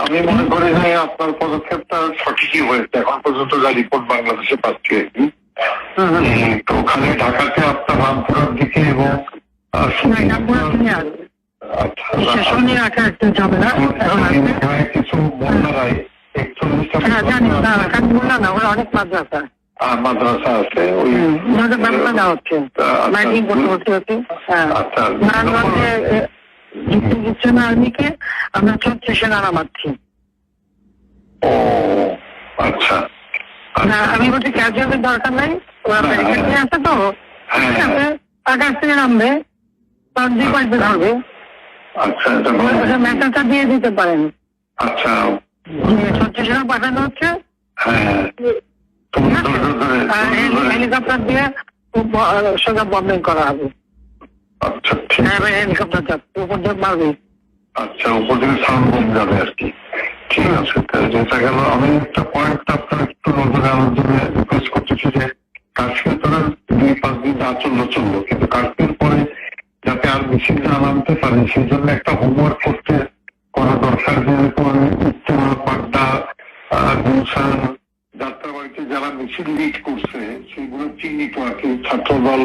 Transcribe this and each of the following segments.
আমি মনে করি যে আপনার পদক্ষেপটা সঠিকই হয়েছে এখন পর্যন্ত যা রিপোর্ট বাংলাদেশে পাচ্ছি তো ওখানে ঢাকাতে আপনার রামপুরার দিকে এবং আচ্ছা কিছু বন্যারায় একচল্লিশটা হ্যাঁ না ওরা অনেক মাদ্রাসা মাদ্রাসা আছে ওই ব্যবস্থা নেওয়া হচ্ছে। মাইকিং করতে হচ্ছে হ্যাঁ। আচ্ছা নারায়ণগঞ্জে জিততে দিচ্ছে আর্মিকে আমরা ছত্রিশে নাড়া মারছি ও আচ্ছা। না আমি বলছি ক্যাজুয়ালের দরকার নাই ওরা হ্যাঁ, মেডিকেল নিয়ে আসে তো হ্যাঁ। ঠিক আছে আকাশ থেকে নামবে তার যে পাইতে ধরবে। আচ্ছা মেসেজটা দিয়ে দিতে পারেন। আচ্ছা। যে ছত্রিশে পাঠানো হচ্ছে। হ্যাঁ। হেলিকপ্টার দিয়ে সোজা বম্বিং করা হবে। আচ্ছা ঠিক হ্যাঁ হেলিকপ্টার যাচ্ছে উপর দিয়ে মারবে। আচ্ছা উপর সাউন্ড কম যাবে আর কি। ঠিক আছে যেটা গেল আমি একটা পয়েন্ট আপনার একটু নজরে আনার জন্য রিকোয়েস্ট করতেছি যে কাশ্মীর তোরা দুই পাঁচ দিন যা চলল চলল। কিন্তু কাশ্মীর পরে যাতে আর মিছিল না নামতে পারে সেই জন্য একটা হোমওয়ার্ক করতে করা দরকার। যেরকম উত্তর পাড্ডা গুলশান মিছিল লিড করছে সেগুলো চিহ্নিত আর কি ছাত্রদল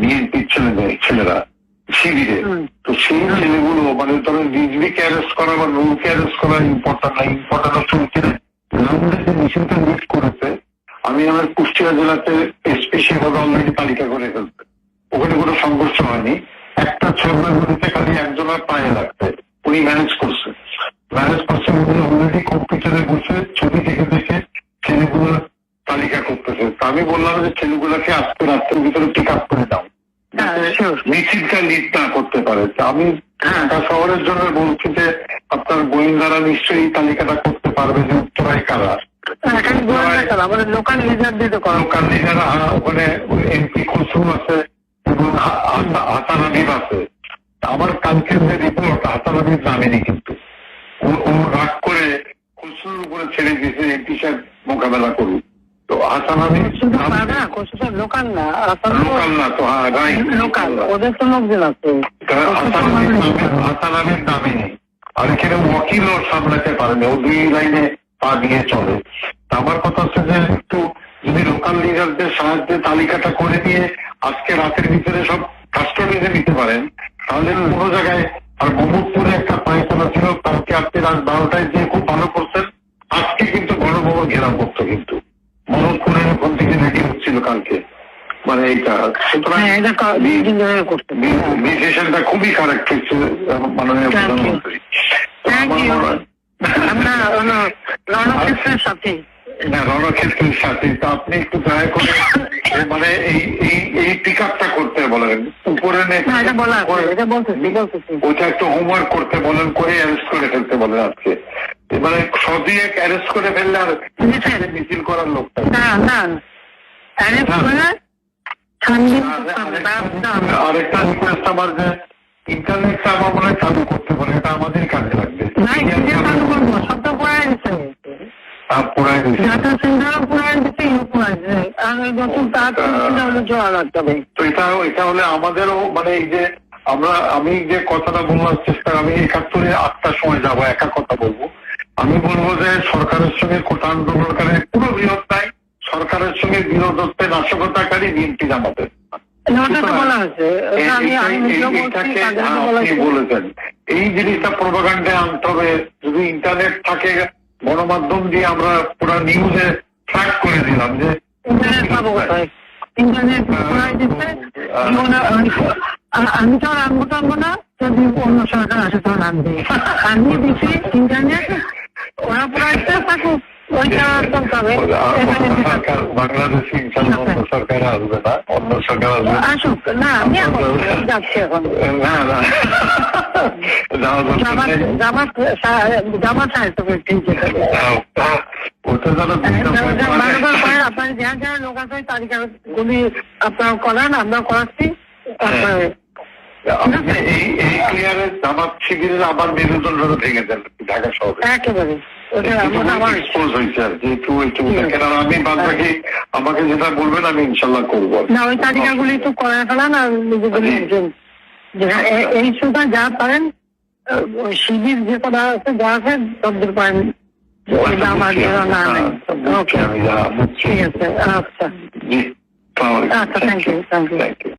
বিএনপির ছেলেদের ছেলেরা শিবিরে তো সেই ছেলেগুলো মানে ধরো রিজভিকে অ্যারেস্ট করা বা রুলকে অ্যারেস্ট করা ইম্পর্টেন্ট না ইম্পর্টেন্ট হচ্ছে ওইখানে রামুরে লিড করেছে। আমি আমার কুষ্টিয়া জেলাতে এসপি সেভাবে অলরেডি তালিকা করে ফেলছে। ওখানে কোনো সংঘর্ষ হয়নি। একটা ছেলের মধ্যে খালি একজনের পায়ে লাগছে। উনি ম্যানেজ করছে। ম্যানেজ করছে উনি অলরেডি কম্পিউটারে বসে ছবি দেখে দেখে ছেলেগুলোর তালিকা করতেছে তা আমি বললাম যে ছেলেগুলোকে আজকে রাত্রের ভিতরে পিক আপ করে দাও। হ্যাঁ. মিছিলটা লিড না করতে পারে। আমি হ্যাঁ। ঢাকা শহরের জন্য বলছি যে আপনার গোয়েন্দারা নিশ্চয়ই তালিকাটা করতে পারবে যে উত্তরায় কারা। এখানে আমাদের লোকাল লিডার দিয়ে তো লোকাল লিডার ওখানে এমপি খসরু আছে এবং হাসান আছে। আমার কালকের যে রিপোর্ট হাসান নামেনি কিন্তু। রাগ করে খসরুর উপরে ছেড়ে দিয়েছে এমপি সাহেব মোকাবেলা করুক। তো হাসান হাবিব শুধু কোথাও লোকাল না লোকাল না তো হ্যাঁ রাইট লোকাল ওদের তো লোকজন আছে। হাবিব নামে- হাসান নেই আর এখানে ওয়াকিলও সামলাতে পারে না ও দুই লাইনে পা দিয়ে চলে। আমার কথা হচ্ছে যে একটু যদি লোকাল লিডারদের সাহায্যে তালিকাটা করে দিয়ে আজকে রাতের ভিতরে সব কাস্টডিতে নিতে পারেন তাহলে কোনো জায়গায় আর মোহাম্মদপুরে একটা পায়খানা ছিল কালকে আপনি রাত বারোটায় যে খুব ভালো করছেন আজকে কিন্তু গণভবন ঘেরাও করতো কিন্তু। মোহাম্মদপুরে ওখান থেকে রেডি হচ্ছিল কালকে মানে এইটা সুতরাং হ্যাঁ ডিসিশনটা খুবই কারেক্ট হচ্ছে মাননীয়. প্রধানমন্ত্রী আমার. মনে হয়- সাথে না রণক্ষেত্রের সাথে তো আপনি একটু দয়া করে মানে এই এই এই পিক আপটা করতে বলেন। উপরে নে- না এটা বলা আছে এটা বলতেছি বলতেছি ওইটা একটু হোমওয়ার্ক করতে বলেন করে অ্যারেস্ট করে ফেলতে বলেন আজকে। এবারে সবই এক অ্যারেস্ট করে ফেললে আর? মিছিল করার লোকটা না না অ্যারেস্ট করে। আরেকটা রিকোয়েস্ট আমার যে ইন্টারনেটটা আমার মনে হয় চালু করতে পারে এটা আমাদের কাজে লাগবে। না চালু করব আমাদেরও মানে এই যে আমরা আমি যে কথাটা বলার চেষ্টা আমি একাত্তরে আটটার সময় যাব একা কথা বলব। আমি বলব যে সরকারের সঙ্গে কোটা আন্দোলনকারী পুরো বিরোধ নাই সরকারের সঙ্গে বিরোধ হচ্ছে নাশকতাকারী বিএনপি জামাতের। বলেছেন। এই জিনিসটা প্রোপাগান্ডে আনতে হবে। যদি ইন্টারনেট থাকে গণমাধ্যম দিয়ে আমরা পুরো নিউজে ট্র্যাক করে দিলাম যে ইন্টারনেট পাবো কোথায়? ইন্টারনেট দিচ্ছে জীবনে আ- আমি তো আর আনব টানবো না যদি অন্য সরকার আসে তখন আনবে। আমি দিচ্ছি ইন্টারনেট ওরা প্রায় থাকুক ওইটা বাংলাদেশ হবে সরকার আসবে না অন্য সরকার আসবে না। আসুক না আমি এখন যাচ্ছি এখন না না আপনার যা যা লোক আছে তালিকা গুলি করান আমরা করাচ্ছি তারপরে এই এই ক্লিয়ারে জামাত শিবিরের আবার মেরুদণ্ড ভেঙে দেন ঢাকা শহরে একেবারে আমার আমি বাদ বাকি আমাকে যেটা বলবেন আমি ইনশাল্লাহ করব না ওই তালিকাগুলি তো করে ফেলান আর এ- এই সুতা যা পারেন ওই শিবির যে কটা আছে যা আছে তদ্দুর পারেন। ওইটা আমার না ওকে। আমি যা ঠিক আছে আচ্ছা। আচ্ছা থ্যাংক ইউ থ্যাংক ইউ